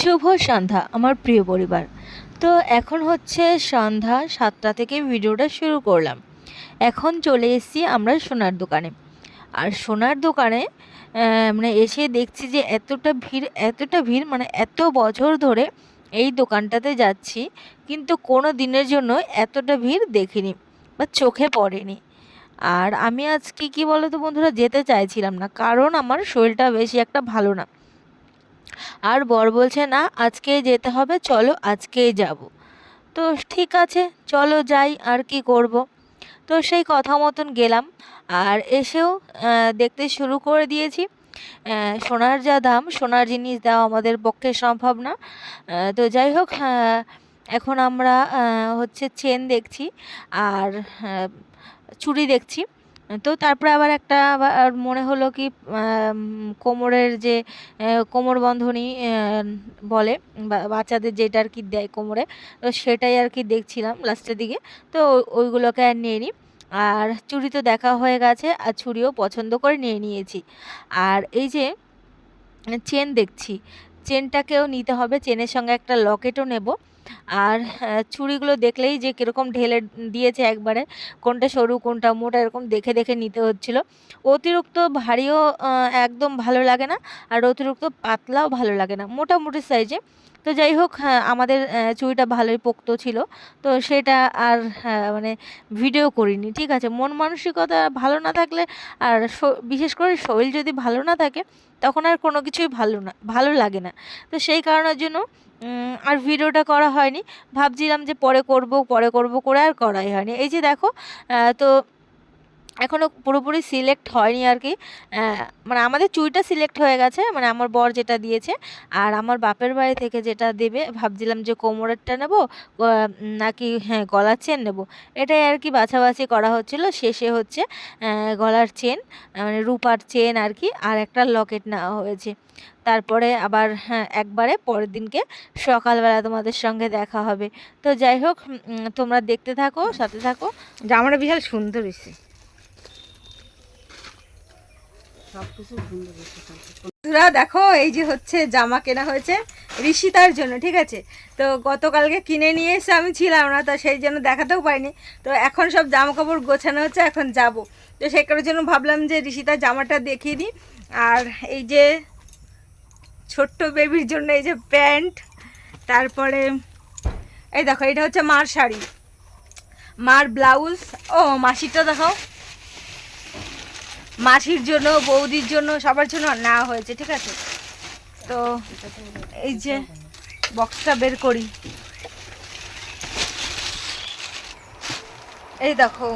শুভ সন্ধ্যা, আমার প্রিয় পরিবার। তো এখন হচ্ছে সন্ধ্যা সাতটা থেকে ভিডিওটা শুরু করলাম। এখন চলে এসেছি আমরা সোনার দোকানে। আর সোনার দোকানে মানে এসে দেখছি যে এতটা ভিড় এতটা ভিড় মানে এত বছর ধরে এই দোকানটাতে যাচ্ছি, কিন্তু কোনো দিনের জন্য এতটা ভিড় দেখিনি বা চোখে পড়েনি। আর আমি আজকে কি বলো তো বন্ধুরা, যেতে চাইছিলাম না, কারণ আমার শরীরটা বেশি একটা ভালো না। আর বর বলছে, না আজকে যেতে হবে, চলো আজকেই যাব। তো ঠিক আছে, চলো যাই, আর কি করব? তো সেই কথা মতন গেলাম, আর এসেও দেখতে শুরু করে দিয়েছি। সোনার যা দাম, সোনার জিনিস দেওয়া আমাদের পক্ষে সম্ভব না। তো যাই হোক এখন আমরা হচ্ছে চেন দেখছি, আর চুড়ি দেখছি। তো তারপরে আবার একটা আবার মনে হলো কি কোমরের যে কোমর বন্ধনী বলে বাচ্চাদের যেটা আর কি দেয় কোমরে, তো সেটাই আর কি দেখছিলাম লাস্টের দিকে। তো ওইগুলোকে আর নিয়ে নিই আর চুড়ি তো দেখা হয়ে গেছে, আর ছুরিও পছন্দ করে নিয়ে নিয়েছি। আর এই যে, চেন দেখছি, চেনটাকেও নিতে হবে, চেনের সঙ্গে একটা লকেটও নেব। আর চুড়িগুলো দেখলেই যে কীরকম ঢেলে দিয়েছে একবারে, কোনটা সরু, কোনটা মোটা, এরকম দেখে দেখে নিতে হচ্ছিল। অতিরিক্ত ভারীও একদম ভালো লাগে না, আর অতিরিক্ত পাতলাও ভালো লাগে না। মোটামুটি সাইজে তো যাই হোক হ্যাঁ, আমাদের চুড়িটা ভালোই পোক্ত ছিল। তো সেটা আর আহ, মানে ভিডিও করিনি ঠিক আছে? মন মানসিকতা ভালো না থাকলে আর বিশেষ করে শরীর যদি ভালো না থাকে তখন আর কোনো কিছুই ভালো না ভালো লাগে না। তো সেই কারণের জন্য আর ভিডিওটা করা হয়নি। ভাবছিলাম যে পরে করব পরে করব করে আর করাই হয়নি। এই যে দেখো তো এখনও পুরোপুরি সিলেক্ট হয়নি আর কি মানে আমাদের চুইটা সিলেক্ট হয়ে গেছে মানে আমার বর যেটা দিয়েছে, আর আমার বাপের বাড়ি থেকে যেটা দেবে, ভাবছিলাম যে কোমরেরটা নেব নাকি হ্যাঁ গলার চেন নেব। এটাই আর কি বাছাবাছি করা হচ্ছিল, শেষে হচ্ছে গলার চেন মানে রূপার চেন আর কি আর একটা লকেট নেওয়া হয়েছে। তারপরে আবার হ্যাঁ একবারে পরের দিনকে সকালবেলা তোমাদের সঙ্গে দেখা হবে। তো যাই হোক তোমরা দেখতে থাকো, সাথে থাকো। জামাটা বিশাল সুন্দর হয়েছে। বন্ধুরা, দেখো, এই যে হচ্ছে জামা কেনা হয়েছে ঋষিতার জন্য, ঠিক আছে? তো গতকালকে কিনে নিয়ে এসে আমি ছিলাম না, তো সেই জন্য দেখাতেও পারিনি তো এখন সব জামা কাপড় গোছানো হচ্ছে, এখন যাব। তো সেই কারোর জন্য ভাবলাম যে ঋষিতার জামাটা দেখিয়ে দিই। আর এই যে ছোট্ট বেবির জন্য এই যে প্যান্ট, তারপরে এই দেখো, এটা হচ্ছে মার শাড়ি। মার ব্লাউজ। ও, মাসিরটা দেখাও। মাসির জন্য, বৌদির জন্য, সবার জন্য নেওয়া হয়েছে, ঠিক আছে? তো এই যে বক্সটা বের করি। এই দেখো।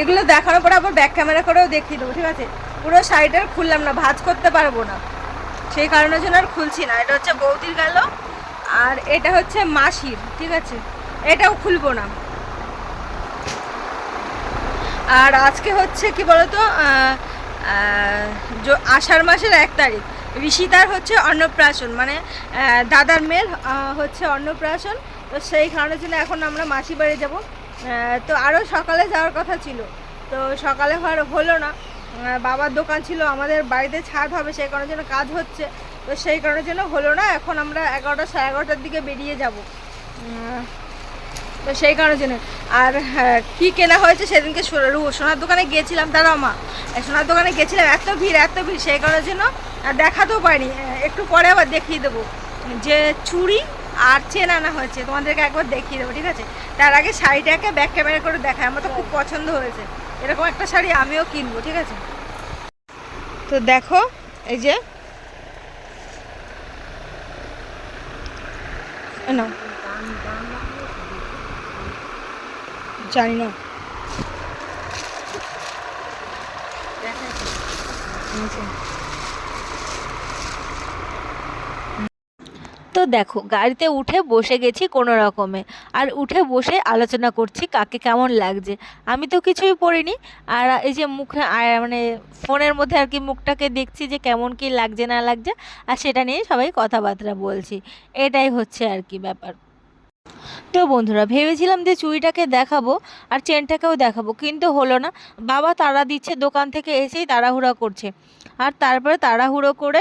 এগুলো দেখানোর পর আবার ব্যাক ক্যামেরা করেও দেখিয়ে দেবো, ঠিক আছে? পুরো শাড়িটা খুললাম না, ভাঁজ করতে পারব না। সেই কারণের জন্য আর খুলছি না। এটা হচ্ছে বৌদির গেল, আর এটা হচ্ছে মাসির, ঠিক আছে? এটাও খুলবো না। আর আজকে হচ্ছে কি বলতো আষাঢ় মাসের এক তারিখ। ঋষিতার হচ্ছে অন্নপ্রাশন মানে দাদার মেয়ের হচ্ছে অন্নপ্রাশন। তো সেই কারণের জন্য এখন আমরা মাসি বাড়ি যাব। তো আরও সকালে যাওয়ার কথা ছিল। তো সকালে হওয়ার হলো না। বাবার দোকান ছিল, আমাদের বাড়িতে ছাদ হবে, সেই কারণের জন্য কাজ হচ্ছে। তো সেই কারণের জন্য হলো না, এখন আমরা এগারোটা সাড়ে এগারোটার দিকে বেরিয়ে যাব। তো সেই কারণের জন্য। আর হ্যাঁ, কি কেনা হয়েছে সেদিনকে সোনার দোকানে গিয়েছিলাম দাঁড়াও মা। সোনার দোকানে গেছিলাম এত ভিড় এত ভিড় সেই কারণের জন্য দেখাতেও পারিনি। একটু পরে আবার দেখিয়ে দেবো। যে চুড়ি আর চেন আনা হয়েছে তোমাদেরকে একবার দেখিয়ে দেবো ঠিক আছে? তার আগে শাড়িটাকে ব্যাক ক্যামেরা করে দেখায় আমার তো খুব পছন্দ হয়েছে। এরকম একটা শাড়ি আমিও কিনবো ঠিক আছে? তো দেখো এই যে না জানি না। তো দেখো, গাড়িতে উঠে বসে গেছি কোনো রকমে, আর উঠে বসে আলোচনা করছি কাকে কেমন লাগছে। আমি তো কিছুই পড়িনি, আর এই যে মুখে মানে ফোনের মধ্যে আর কি মুখটাকে দেখছি যে কেমন কি লাগছে না লাগছে, আর সেটা নিয়ে সবাই কথাবার্তা বলছি। এটাই হচ্ছে আর কি ব্যাপার। তো বন্ধুরা, ভেবেছিলাম যে চুড়িটাকে দেখাবো আর চেনটাকেও দেখাবো, কিন্তু হলো না। বাবা তারা দিচ্ছে, দোকান থেকে এসেই তাড়াহুড়া করছে। আর তারপরে তাড়াহুড়ো করে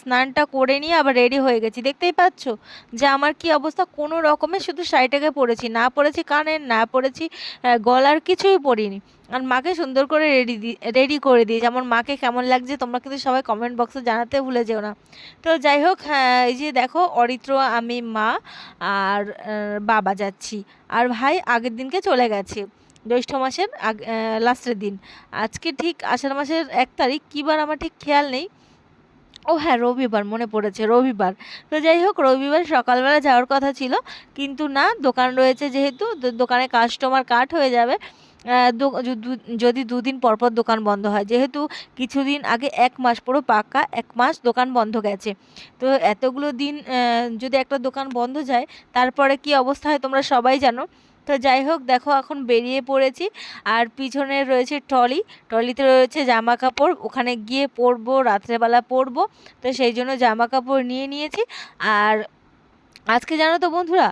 স্নানটা করে নিয়ে আবার রেডি হয়ে গেছি। দেখতেই পাচ্ছ যে আমার কি অবস্থা? কোনো রকমে শুধু শাড়িটাকে পরেছি, না পরেছি কানের, না পরেছি গলার কিছুই পরিনি। আর মাকে সুন্দর করে রেডি রেডি করে দিয়েছি আমার মাকে কেমন লাগছে তোমরা কিন্তু সবাই কমেন্ট বক্সে জানাতে ভুলে যেও না। তো যাই হোক হ্যাঁ, এই যে দেখো অরিত্র আমি মা আর বাবা যাচ্ছি। আর ভাই আগের দিনকে চলে গেছে জ্যৈষ্ঠ মাসের আগ লাস্টের দিন। আজকে ঠিক আষাঢ় মাসের এক তারিখ কী বার আমার ঠিক খেয়াল নেই। ও হ্যাঁ রবিবার মনে পড়েছে রবিবার। তো যাই হোক রবিবার সকালবেলা যাওয়ার কথা ছিল কিন্তু না দোকান রয়েছে যেহেতু দোকানে কাস্টমার কাট হয়ে যাবে। যদি দুদিন পর পর দোকান বন্ধ হয়, যেহেতু কিছুদিন আগে এক মাস পুরো পাকা, এক মাস দোকান বন্ধ গেছে। তো এতগুলো দিন যদি একটা দোকান বন্ধ যায়, তারপরে কি অবস্থা হয় তোমরা সবাই জানো। তো যাই হোক, দেখো এখন বেরিয়ে পড়েছি, আর পিছনে রয়েছে ট্রলি। ট্রলিতে রয়েছে জামা কাপড় ওখানে গিয়ে পরবো, রাত্রেবেলা পরবো। তো সেই জন্য জামা কাপড় নিয়ে নিয়েছি, আর আজকে জানো তো বন্ধুরা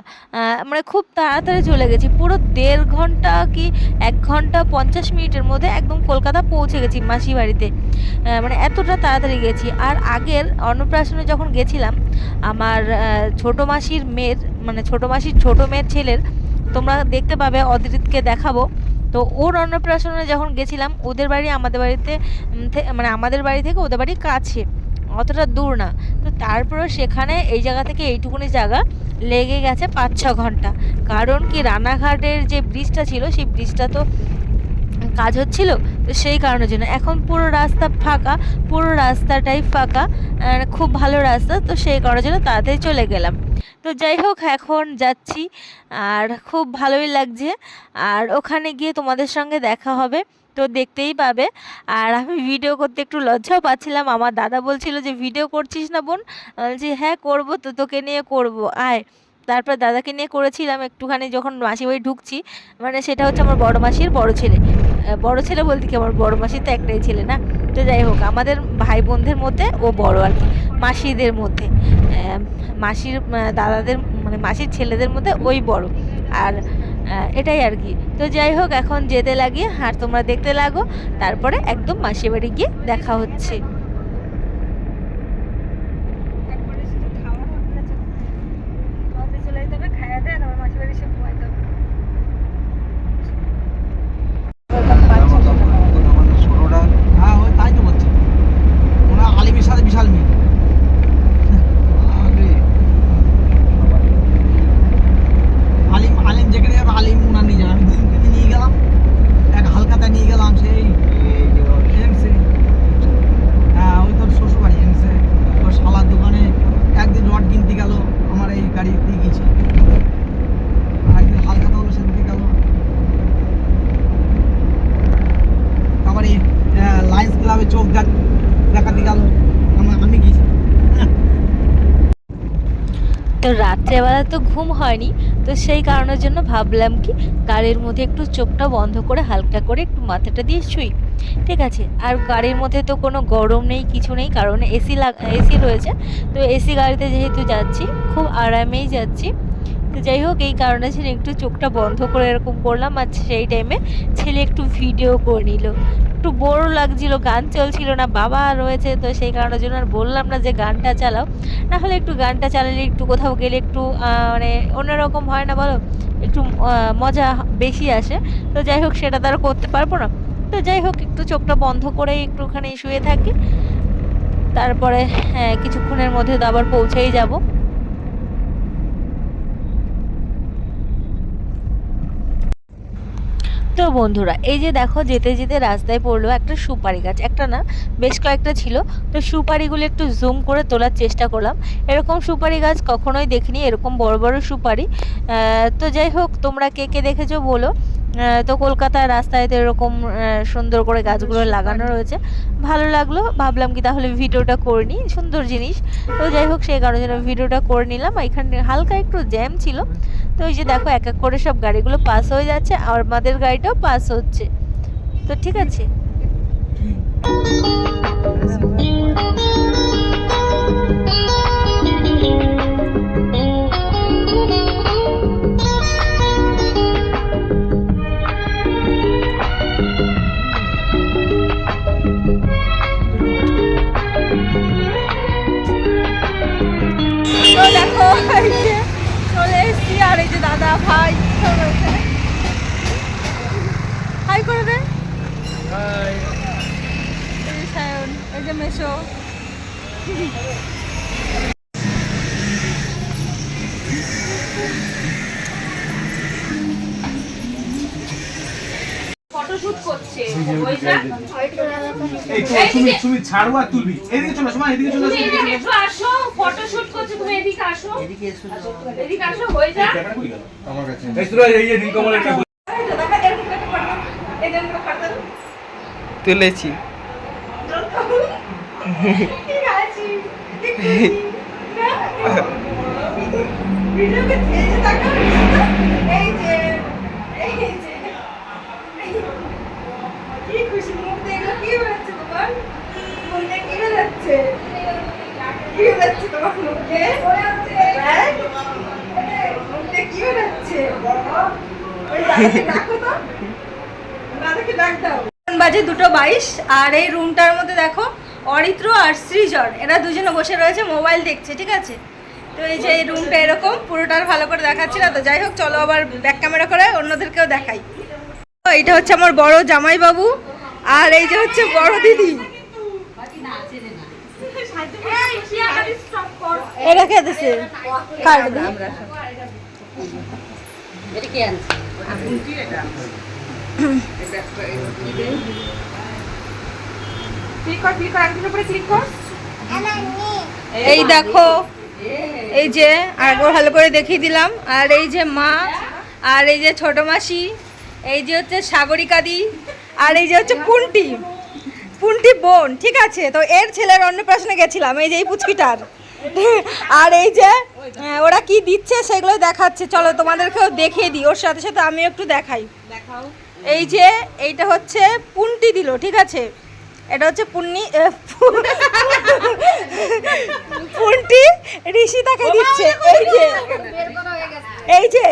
মানে খুব তাড়াতাড়ি চলে গেছি। পুরো দেড় ঘণ্টা কি এক ঘণ্টা পঞ্চাশ মিনিটের মধ্যে একদম কলকাতা পৌঁছে গেছি মাসি বাড়িতে। মানে এতটা তাড়াতাড়ি গেছি। আর আগের অন্নপ্রাশনে যখন গেছিলাম, আমার ছোটো মাসির মেয়ের মানে ছোটো মাসির ছোটো মেয়ের ছেলের, তোমরা দেখতে পাবে অদিতকে দেখাবো। তো ওর অন্নপ্রাশনে যখন গেছিলাম, ওদের বাড়ি আমাদের বাড়িতে মানে আমাদের বাড়ি থেকে ওদের বাড়ি কাছে। অতটা দূর না। তো তারপরে সেখানে এই জায়গা থেকে এইটুকুনি জায়গা লেগে গেছে পাঁচ, ছ ঘণ্টা। কারণ কি রানাঘাটের যে ব্রিজটা ছিল, সেই ব্রিজটা তো কাজ হচ্ছিল তো সেই কারণের জন্য। এখন পুরো রাস্তা ফাঁকা, পুরো রাস্তাটাই ফাঁকা খুব ভালো রাস্তা তো সেই কারণের জন্য তাড়াতাড়ি চলে গেলাম। তো যাই হোক, এখন যাচ্ছি, আর খুব ভালোই লাগছে। আর ওখানে গিয়ে তোমাদের সঙ্গে দেখা হবে। তো দেখতেই পাবে। আর আমি ভিডিও করতে একটু লজ্জাও পাচ্ছিলাম। আমার দাদা বলছিল যে ভিডিও করছিস না বোন? বলছি হ্যাঁ করব তো, তোকে নিয়ে করব। আয়। তারপর দাদাকে নিয়ে করেছিলাম একটুখানি যখন মাসি বাড়ি ঢুকছি। মানে সেটা হচ্ছে আমার বড় মাসির বড় ছেলে। বড় ছেলে বলতে কি? আমার বড় মাসির তো একটাই ছেলে না? তো যাই হোক, আমাদের ভাই বোনদের মধ্যে ও বড় আর কি, মাসিদের মধ্যে। মাসির দাদাদের মানে মাসির ছেলেদের মধ্যে ওই বড়। আর এটাই আর কি। তো যাই হোক, এখন যেতে লাগি, আর তোমরা দেখতে লাগো। তারপরে একদম মাসি বাড়ি গিয়ে দেখা হচ্ছে একবারে শুধু খাওয়ার হোটেলে চলে খাওয়াতে চলে যেতে হবে খাইয়া দেয় তারপর মাসি বাড়ি এসে ঘুমাইতে হবে ষোলোটা হ্যাঁ ওই তাই তো বলছি ওনার আলিমের সাথে বিশাল মিল আরে, আলিম আলিম যেখানে যাবে আলিম ওনার নিয়ে যাবে আমি দুদিন তিন নিয়ে গেলাম এক হালকাতা নিয়ে গেলাম সেই এমসে হ্যাঁ ওই তোর শ্বশুর বাড়ি এমসে ওর শালার দোকানে একদিন রড কিনতে গেল আমার এই গাড়ি দিয়ে গেছে আর একদিন হালকাতা হলো সেদিকে গেল তারপরে লায়ন্স ক্লাবে চোখ দেখ দেখাতে গেল আমার আমি গেছি রাত্রেবেলা তো ঘুম হয়নি, তো সেই কারণের জন্য ভাবলাম কি গাড়ির মধ্যে একটু চোখটা বন্ধ করে হালকা করে একটু মাথাটা দিয়ে শুই। ঠিক আছে, আর গাড়ির মধ্যে তো কোনো গরম নেই, কিছু নেই, কারণ এসি লাগা, এসি রয়েছে। তো এসি গাড়িতে যেহেতু যাচ্ছি, খুব আরামেই যাচ্ছি। তো যাই হোক, এই কারণে ছেলে একটু চোখটা বন্ধ করে এরকম করলাম, আর সেই টাইমে ছেলে একটু ভিডিও করে নিল। একটু বোর লাগছিল, গান চলছিল না, বাবা রয়েছে, তো সেই কারণের জন্য আর বললাম না যে গানটা চালাও। না হলে একটু গানটা চালালে একটু কোথাও গেলে একটু মানে অন্যরকম হয় না বলো? একটু মজা বেশি আসে। তো যাই হোক, সেটা তারা করতে পারব না। তো যাই হোক, একটু চোখটা বন্ধ করে একটুখানি শুয়ে থাকি। তারপরে হ্যাঁ কিছুক্ষণের মধ্যে তো আবার পৌঁছেই যাব। তো বন্ধুরা, এই যে দেখো যেতে যেতে রাস্তায় পড়ল একটা সুপারি গাছ। একটা না, বেশ কয়েকটা ছিল। তো সুপারিগুলো একটু জুম করে তোলার চেষ্টা করলাম। এরকম সুপারি গাছ কখনোই দেখিনি, এরকম বড় বড় সুপারি। তো যাই হোক, তোমরা কে কে দেখেছ বলো। তো কলকাতার রাস্তায় তো এরকম সুন্দর করে গাছগুলো লাগানো রয়েছে। ভালো লাগল ভাবলাম কি তাহলে ভিডিওটা করে নিই সুন্দর জিনিস। তো যাই হোক সেই কারণে জন্য ভিডিওটা করে নিলাম। এখানে হালকা একটু জ্যাম ছিল। তো এই যে দেখো এক এক করে সব গাড়িগুলো পাস হয়ে যাচ্ছে আর আমাদের গাড়িটাও পাস হচ্ছে। তো ঠিক আছে? যে দাদা ভাই সব রয়েছে হাই করে দে। সায়ন এই যে মেশো। ফটোশুট করছে। ওই যা এই তো, সুমিত সুমিত ছাড়বো আর তুলবি এদিকে চলে মা এদিকে চলে তুমি এদিকে একটু আসো ফটোশুট করছ তুমি এদিকে আসো এদিকে আসো হয়ে যা এই তো, এই যে নীলকমল একটা তুলেছি এই যে কি খুশি মুখ দেখল কি বেরোচ্ছে তোমার মুখে কি বেরোচ্ছে কি বেরোচ্ছে তোমার মুখে হ্যাঁ? মুখে কি বেরোচ্ছে ওই দাদাকে ডাকো তো দাদাকে ডাক দাও এখন বাজে দুটো বাইশ, আর এই রুমটার মধ্যে দেখো অরিত্র আর সৃজন, এরা দুজনে বসে রয়েছে, মোবাইল দেখছে, ঠিক আছে? তো এই যে এই রুমটা এরকম, পুরোটার ভালো করে দেখাচ্ছি না তো যাই হোক, চলো আবার ব্যাক ক্যামেরা করে অন্যদেরকেও দেখাই। তো এইটা হচ্ছে আমার বড় জামাই বাবু আর এই যে হচ্ছে বড় দিদি। এটা খেতেছে কার ক্লিক এই দেখো, এই যে আরেকবার ভালো করে দেখিয়ে দিলাম। আর এই যে মা, আর এই যে ছোট মাসি, এই যে হচ্ছে সাগরিকাদি, আর এই যে হচ্ছে পুন্টি পুন্টি বোন, ঠিক আছে? তো এর ছেলের অন্নপ্রাশনে গেছিলাম, এই যে এই পুচকিটার। আর এই যে ওরা কি দিচ্ছে সেগুলো দেখাচ্ছে। চলো তোমাদেরকেও দেখিয়ে দিই। ওর সাথে সাথে আমি একটু দেখাই। এই যে এইটা হচ্ছে পুন্টি দিল ঠিক আছে? এটা হচ্ছে পুন্নি পুন্টি ঋষিতাকে দিচ্ছে। এই যে এই যে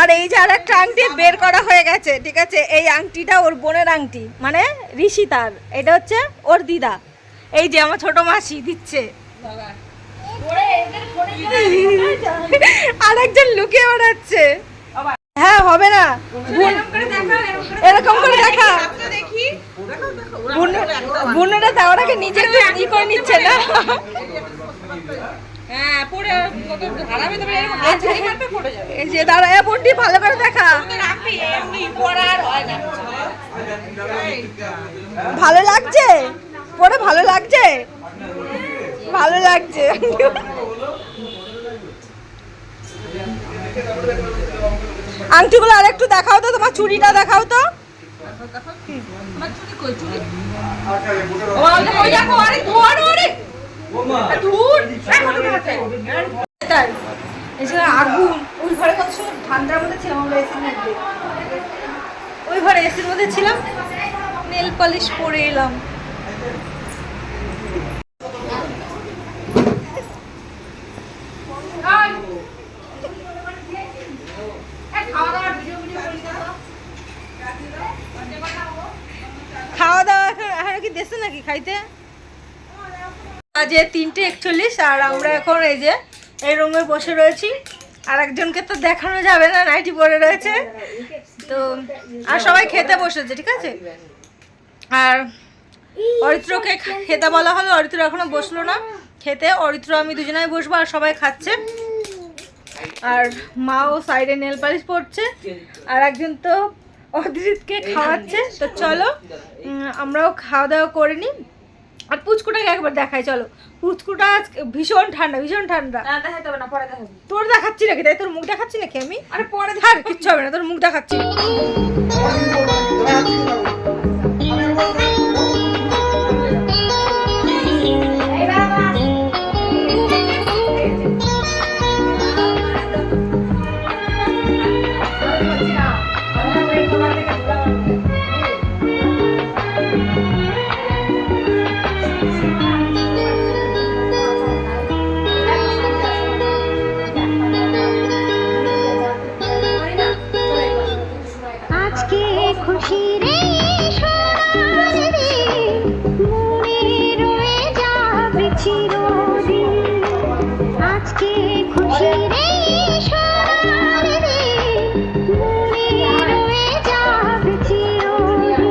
আর এই যে আর একটা আংটি বের করা হয়ে গেছে ঠিক আছে? এই আংটিটা ওর বোনের আংটি মানে ঋষিতার এটা হচ্ছে ওর দিদা। এই যে আমার ছোট মাসি দিচ্ছে। আর একজন লুকিয়ে বেড়াচ্ছে। হ্যাঁ হবে না। এরকম করে দেখা। বুনুটা দেওয়াটাকে নিজে ই করে নিচ্ছে না? এই যে দাঁড়া এ বোনটি ভালো করে দেখা। ভালো লাগছে? পরে ভালো লাগছে? ভালো লাগছে আংটিগুলো আর একটু দেখাও তো তোমার চুড়িটা দেখাও তো আগুন ওই ঘরে ঠান্ডার মধ্যে ওই ঘরে এসির মধ্যে ছিলাম নেল পলিশ পরে এলাম খাওয়া দাওয়া এখন এখন কি দেশে নাকি খাইতে? আজে তিনটে একচল্লিশ, আর আমরা এখন এই যে এই রুমে বসে রয়েছি। আর একজনকে তো দেখানো যাবে না, নাইটি পরে রয়েছে। তো, আর সবাই খেতে বসেছে, ঠিক আছে? আর অরিত্রকে খেতে বলা হলো, অরিত্র এখনও বসল না। খেতে, অরিত্র, আমি দুজনাই বসবো, আর সবাই খাচ্ছে। আর মাও সাইডে নেল পালিশ পড়ছে আর একজন তো অদ্রিতকে খাওয়াচ্ছে। তো চলো আমরাও খাওয়া দাওয়া করে নিই। আর পুচকুটাকে একবার দেখাই চলো। পুচকুটা আজকে ভীষণ ঠান্ডা ভীষণ ঠান্ডা। দেখাতে হবে না পরে দেখাবো। তোর দেখাচ্ছি নাকি? তাই তোর মুখ দেখাচ্ছি নাকি আমি? আরে পরে থাক কিচ্ছু হবে না তোর মুখ দেখাচ্ছি। আজকে খুশি রে সোনার রে মনে রয়ে যাবে চিরদিন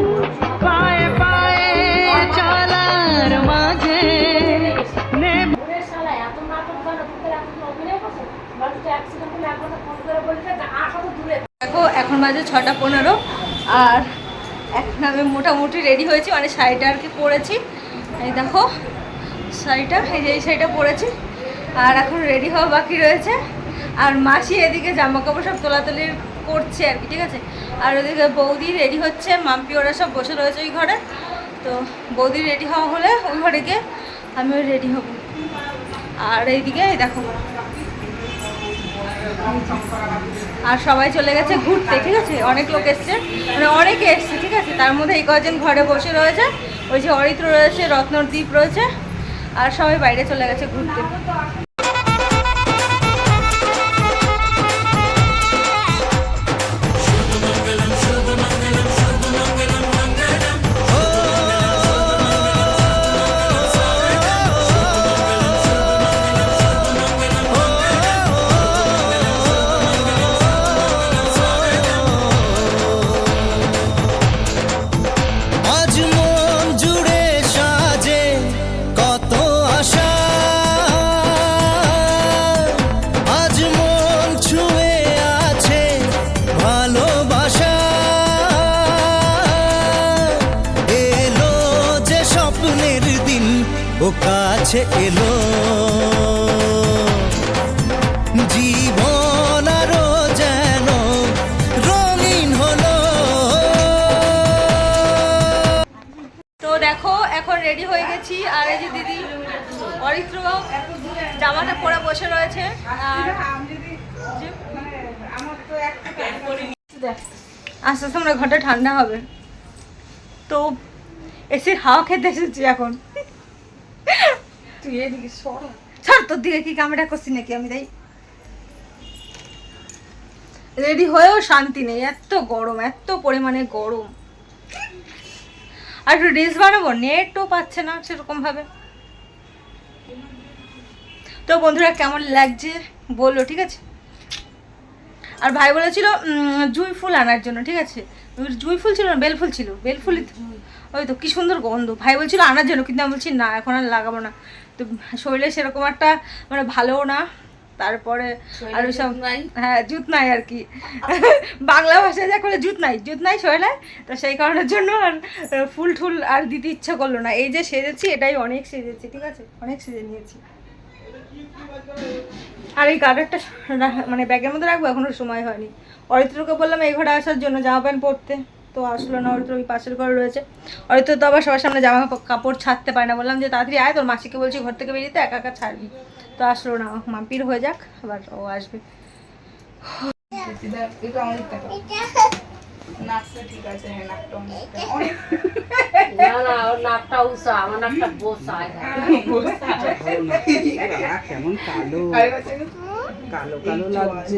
পায়ে পায়ে চলার মাঝে ওরে শালা, এত নাটক কেন? তুই তো অভিনয় করছিস? মানুষটা accident হলে একবার ফোন করে বলছে, আসো তো দূরে দেখো এখন বাজে ছটা পনেরো আর এখন আমি মোটামুটি রেডি হয়েছি মানে শাড়িটা আর কি পরেছি এই দেখো শাড়িটা এই যে এই শাড়িটা পরেছি আর এখন রেডি হওয়া বাকি রয়েছে। আর মাসি এদিকে জামা কাপড় সব তোলাতলি করছে আর কি, ঠিক আছে? আর ওদিকে বৌদি রেডি হচ্ছে, মাম্পি ওরা সব বসে রয়েছে ওই ঘরে। তো বৌদি রেডি হওয়া হলে ওই ঘরে গিয়ে আমিও রেডি হব। আর এইদিকে এই দেখো। আর সবাই চলে গেছে ঘুরতে, ঠিক আছে? অনেক লোক এসছে মানে অনেকে এসছে, ঠিক আছে? তার মধ্যে এই কজন ঘরে বসে রয়েছে। ওই যে অরিত্র রয়েছে রত্নদ্বীপ রয়েছে। আর সবাই বাইরে চলে গেছে ঘুরতে। ও কাছে এলো। জীবন আরও যেন রঙিন হলো। তো দেখো, এখন রেডি হয়ে গেছি। আর এই যে দিদি, অরিত্র, জামাটা পরে বসে রয়েছে। আর আস্তে আস্তে আমরা ঘরটা ঠান্ডা হবে। তো এসির হাওয়া খেতে এসেছি এখন। তুই এদিকে সর। সর তোর দিকে কি ক্যামেরা করছি নাকি আমি তাই রেডি হয়েও শান্তি নেই এত গরম এত পরিমাণে গরম। আর একটু রিলস বানাবো? নেটও পাচ্ছে না সেরকম ভাবে। তো বন্ধুরা কেমন লাগছে বলল ঠিক আছে? আর ভাই বলেছিল জুঁই ফুল আনার জন্য ঠিক আছে? জুঁই ফুল ছিল না বেল ফুল ছিল বেল ফুল। ওই তো কি সুন্দর গন্ধ। ভাই বলছিল আনার জন্য কিন্তু আমি বলছি না এখন আর লাগাবো না। তো শরীরে সেরকম একটা মানে ভালোও না। তারপরে আর সব হ্যাঁ জুত নাই আর কি। বাংলা ভাষায় যা করে জুত নাই জুত নাই শরীরে। তো সেই কারণের জন্য আর ফুল টুল আর দিতে ইচ্ছা করল না। এই যে সেজেছি এটাই অনেক সেজেছি ঠিক আছে? অনেক সেজে নিয়েছি। আর এই গার্ডারটা মানে ব্যাগের মধ্যে রাখব? এখনও সময় হয়নি। অরিত্রকে বললাম এই ঘরে আসার জন্য জামা প্যান্ট পরতে। তো আসলো না অরিত্র ওই পাশের ঘরে রয়েছে। অরিত্র তো আবার সবার সামনে জামা কাপড় ছাড়তে পারে না। বললাম যে, তাড়াতাড়ি আয়, তোর মাসিকে বলছি ঘর থেকে বেরিয়ে একা একা ছাড়বি। তো আসলো না, মাম্পির হয়ে যাক, আবার ও আসবে। ওর কালো কালো লাগছে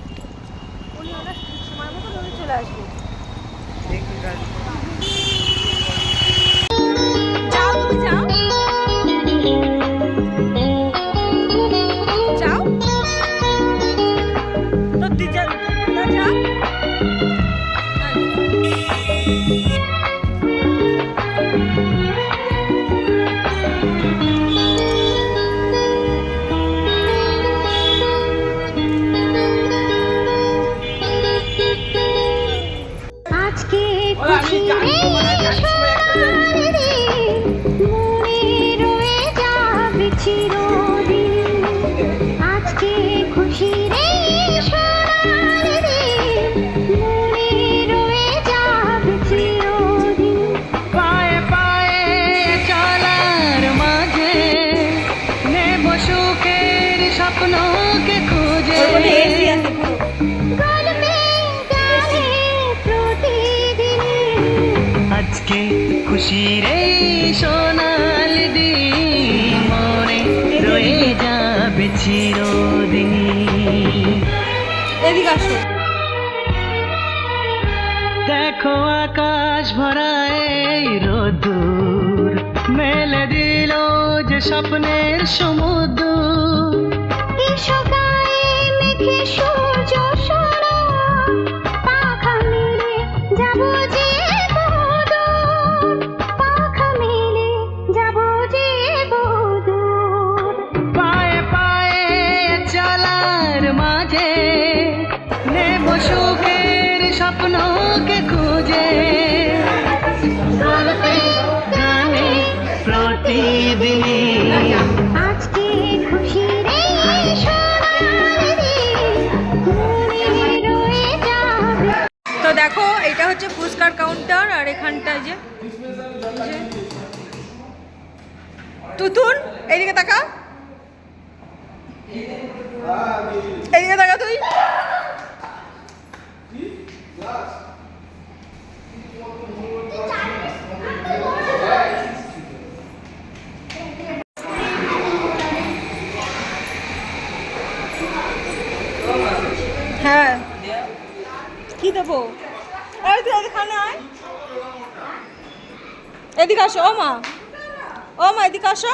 ওনার সময় মতন উনি চলে আসবে। যাও তুমি যাও। খুশির এই সোনাল দিন মনে রয়ে যাবে চিরদিন। এদিকে আসো। দেখো আকাশ ভরা এই রোদুর মেলে দিল যে স্বপ্নের সমুদ্র। এখানটা যে যে। তুতুন, এইদিকে তাকা এইদিকে তাকা তুই। হ্যাঁ। কি দেবো? আরে তুই এখানে আয়। এদিকে আসো ও মা ও মা এদিকে আসো।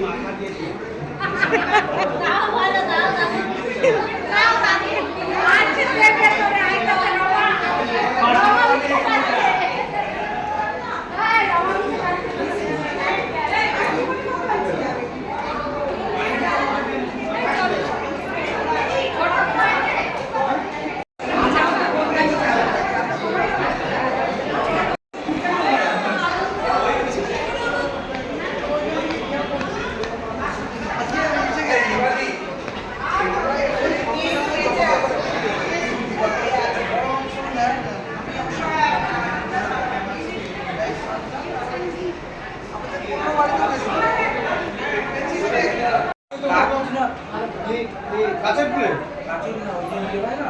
哈哈哈！打完了，打完了。কাঁচের প্লেট কাঁচের না ওই যে হয় না?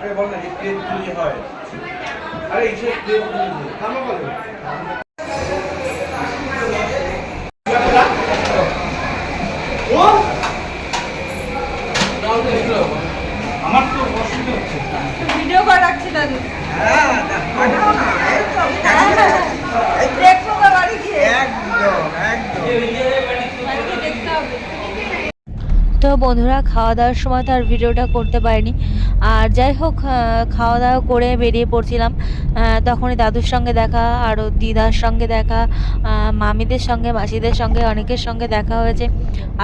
আরে বল না এই হয়। আরে এই যে প্লেট থামা বলে। আমার তো অসুবিধা হচ্ছে। দাদু হ্যাঁ দেখাও না এই তো দেখব বা বাড়ি গিয়ে একদম একদম বাড়ি গিয়ে দেখতে হবে তো বন্ধুরা খাওয়া দাওয়ার সময় তো আর ভিডিওটা করতে পারিনি। আর যাই হোক খাওয়া দাওয়া করে বেরিয়ে পড়ছিলাম। তখনই দাদুর সঙ্গে দেখা, আরও দিদার সঙ্গে দেখা মামিদের সঙ্গে, মাসিদের সঙ্গে, অনেকের সঙ্গে দেখা হয়েছে।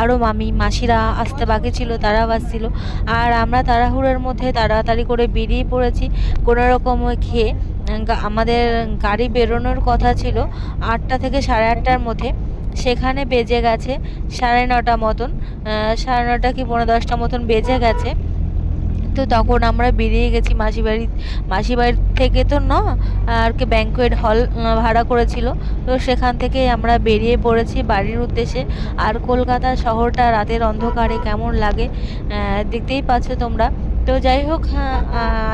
আরও মামি, মাসিরা আসতে বাকি ছিল, তারাও আসছিল। আর আমরা তাড়াহুড়োর মধ্যে তাড়াতাড়ি করে বেরিয়ে পড়েছি। কোনো রকম খেয়ে আমাদের গাড়ি বেরোনোর কথা ছিল আটটা থেকে সাড়ে আটটার মধ্যে। সেখানে বেজে গেছে সাড়ে নটা মতন সাড়ে নটা কি পনেরো দশটা মতন বেজে গেছে। তো তখন আমরা বেরিয়ে গেছি মাসি বাড়ি মাসি বাড়ির থেকে তো ন আর কি ব্যাঙ্কোয়েট হল ভাড়া করেছিল। তো সেখান থেকে আমরা বেরিয়ে পড়েছি বাড়ির উদ্দেশ্যে। আর কলকাতা শহরটা রাতের অন্ধকারে কেমন লাগে দেখতেই পাচ্ছ তোমরা। তো যাই হোক হ্যাঁ,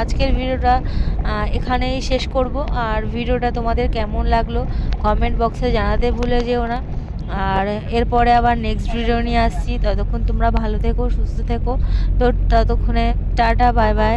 আজকের ভিডিওটা এখানেই শেষ করব। আর ভিডিওটা তোমাদের কেমন লাগল কমেন্ট বক্সে জানাতে ভুলে যেও না। আর এরপরে আবার নেক্সট ভিডিও নিয়ে আসছি। ততক্ষণ তোমরা ভালো থেকো, সুস্থ থেকো। তো ততক্ষণে টাটা বাই বাই